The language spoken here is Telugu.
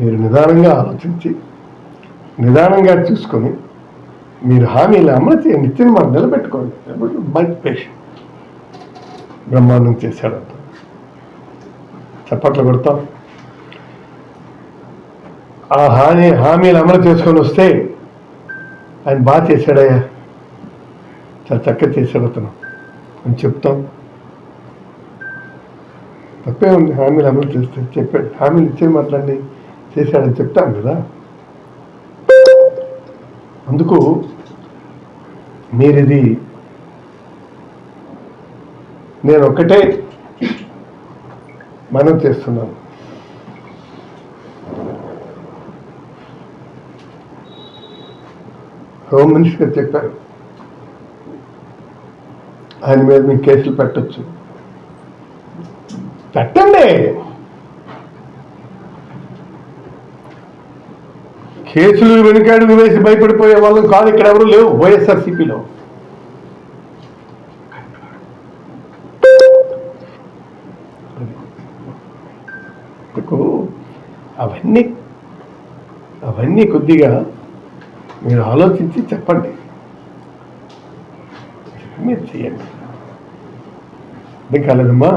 మీరు నిదానంగా ఆలోచించి నిదానంగా చూసుకొని మీరు హామీలు అమలు చేయండి నిత్యం మనం నిలబెట్టుకోండి. మంచి పేషెంట్ బ్రహ్మాండం చేశాడంట చప్పట్లు కొడతాం. ఆ హామీ హామీలు అమలు చేసుకొని వస్తే ఆయన బాగా చేశాడయ్యా. చాలా చక్కగా చేశాడు అతను. అని చెప్తాం. తప్పే ఉంది. హామీలు అమలు చేస్తే చెప్పాడు హామీలు ఇచ్చే మాట్లాడి చేశాడని చెప్తాం కదా. అందుకు మీరిది నేను ఒక్కటే మనం చేస్తున్నాను హోమ్ మినిస్టర్ చెప్పారు. ఆయన మీద మీకు కేసులు పెట్టచ్చు. పెట్టండి! కేసులు వెనుకాడుగు వేసి భయపడిపోయే వాళ్ళు కాదు ఇక్కడ ఎవరు లేవు వైఎస్ఆర్సీపీలో. మీకు అవన్నీ అవన్నీ కొద్దిగా మీరు ఆలోచించి చెప్పండి. మీరు చేయండి. అర్థం కాలేదమ్మా?